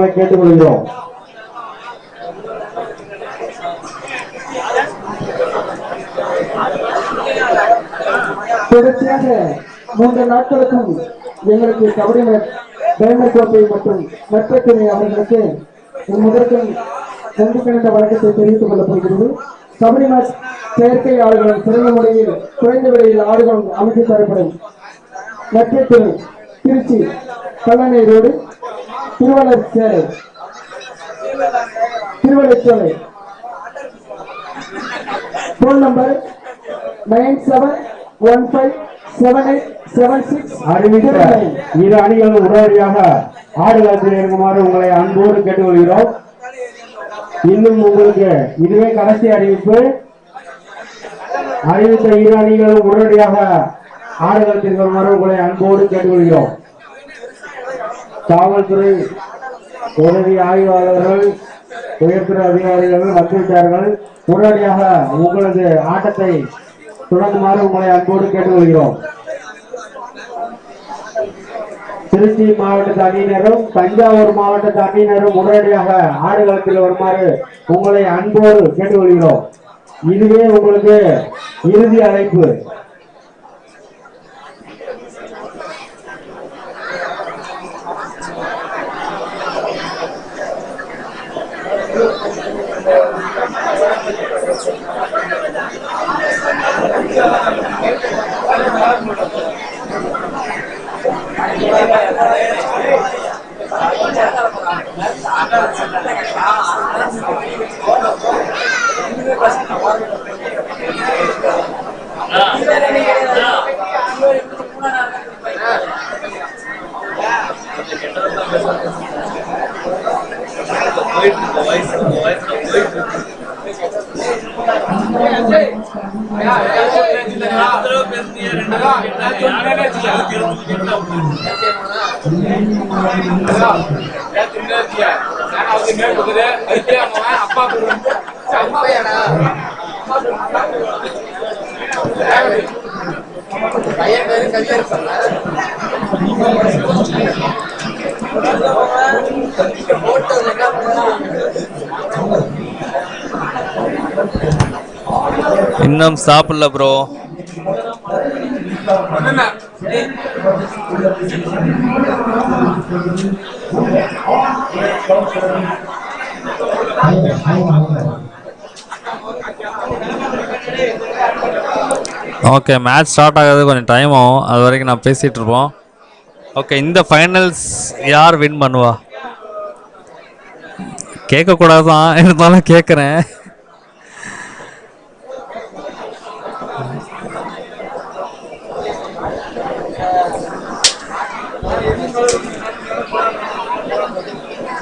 உங்களை கேட்டுக்கொள்கிறோம். தொடர்ச்சியாக மூன்று நாட்களுக்கும் எங்களுக்கு கபடி டைமண்ட் கோப்பை மற்றும் நட்பத்துறை அவர்களுக்கு என் முதற்கும் நன்றி கலந்த வழக்கத்தை தெரிவித்துக் கொள்ளப்படுகிறது கபடி மேட்ச் செயற்கை ஆடுகளும் சிறந்த முறையில் குறைந்த விலையில் ஆடுகளும் அமைத்து தரப்படும் நட்பத்துறை திருச்சி கல்லணை ரோடு. திருவள்ளர் சேலை phone number nine seven one five seven eight seven six அறிவித்த இரு அணிகளும் உடனடியாக ஆடுகளத்தில் இருக்குமாறு உங்களை அன்போடு கேட்டுக்கொள்கிறோம். இன்னும் உங்களுக்கு இதுவே கடைசி அறிவிப்பு அறிவித்த இரு அணிகளும் உடனடியாக ஆடுகளத்தில் வருமாறு உங்களை அன்போடு கேட்டுக்கொள்கிறோம். காவல்துறை உதவி ஆய்வாளர்கள் உயர்துறை அதிகாரிகள் வந்துவிட்டார்கள் உடனடியாக உங்களது ஆட்டத்தை தொடங்குமாறு உங்களை அன்போடு கேட்டுக்கொள்கிறோம். திருச்சி மாவட்டத்து அணியினரும் தஞ்சாவூர் மாவட்டத்து அணியினரும் உடனடியாக ஆடுகளத்தில் வருமாறு உங்களை அன்போடு கேட்டுக்கொள்கிறோம். இதுவே உங்களுக்கு இறுதி அழைப்பு. அப்பா பையன் பேரு கவியர் இன்னும் சாப்பிடல ப்ரோ ஓகே மேட்ச் ஸ்டார்ட் ஆகிறது கொஞ்சம் டைம் ஆகும். அது வரைக்கும் நான் பேசிகிட்டு இருப்போம். ஓகே இந்த ஃபைனல்ஸ் யார் வின் பண்ணுவா? கேட்கக்கூடாது தான் இருந்தாலும் கேட்குறேன்.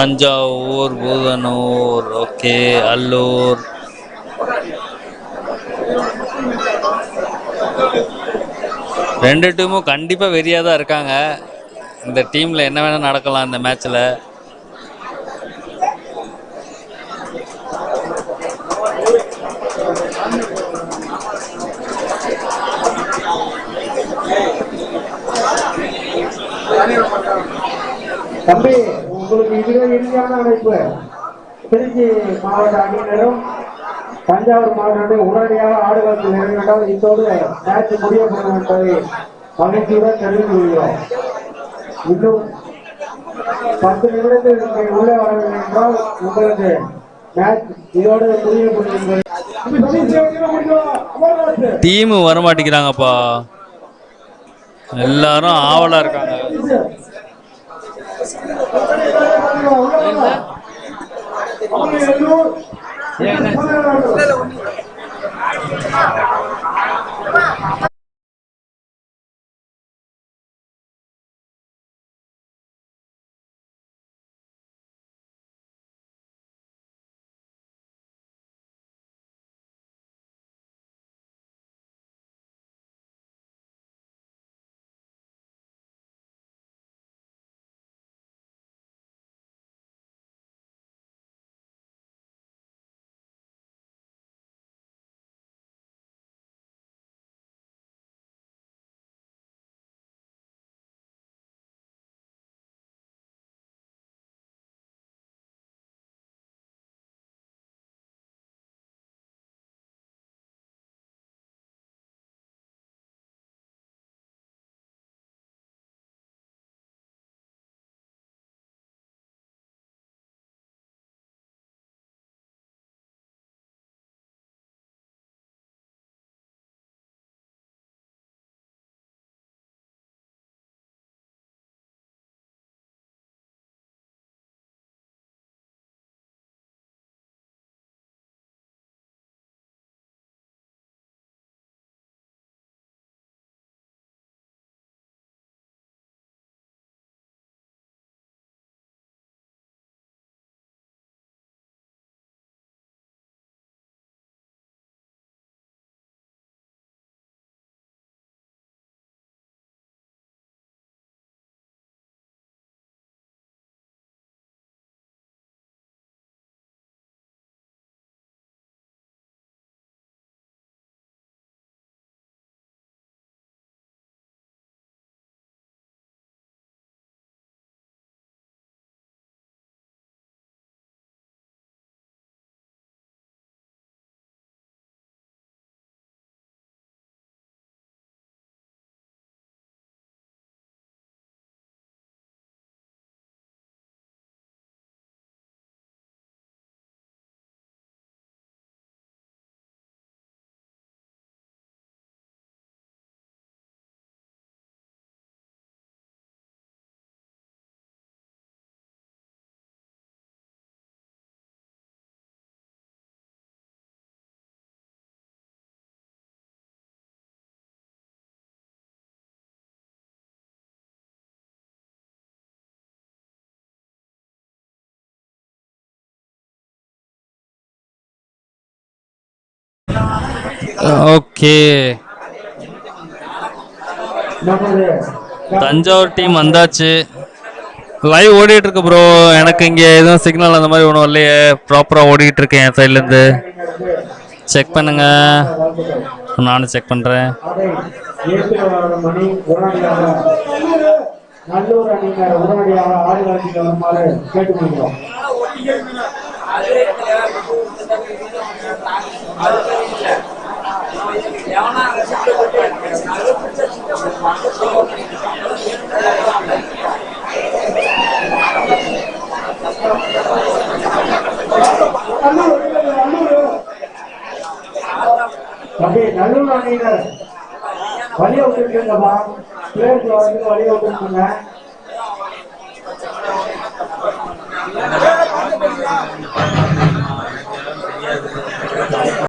தஞ்சாவூர் பூதனூர் ஓகே அல்லூர். ரெண்டு டீமும் கண்டிப்பாக வெறியாக தான் இருக்காங்க. இந்த டீமில் என்ன வேணால் நடக்கலாம் இந்த மேட்ச்சில் தம்பி உங்களுக்கு இதுவே இறுதியான அழைப்பு திருச்சி மாவட்ட அணியினரும் தஞ்சாவூர் மாவட்டம் உடனடியாக ஆடுகளுக்கு இறங்கினால் இத்தோடு மேட்ச் முடியப்படும் என்பதை மகிழ்ச்சியுடன் தெரிவித்து கொள்கிறோம். இன்னும் பத்து நிமிடத்தில் நீங்கள் உள்ளே வரவில்லை என்றால் உங்களுக்கு மேட்ச் இதோடு முடியப்படும் என்பதை டீமு வரமாட்டேங்கிறாங்கப்பா. எல்லாரும் ஆவலாக இருக்காங்க. உள்ளூர் ஓகே தஞ்சாவூர் டீம் வந்தாச்சு. லைவ் ஓடிட்டு இருக்கு ப்ரோ எனக்கு இங்க எதுவும் சிக்னல் அந்த மாதிரி ஒன்றும் இல்லையே. ப்ராப்பரா ஓடிட்டு இருக்கேன் என் சைட்ல இருந்து. செக் பண்ணுங்க. நானும் செக் பண்றேன். நல்லூர் அணியினர் நல்லூர் அணியினர் வழிய விட்டுருக்கீங்கப்பா பிளேயர்ஸ் வந்து வழிய விட்டுருக்கீங்க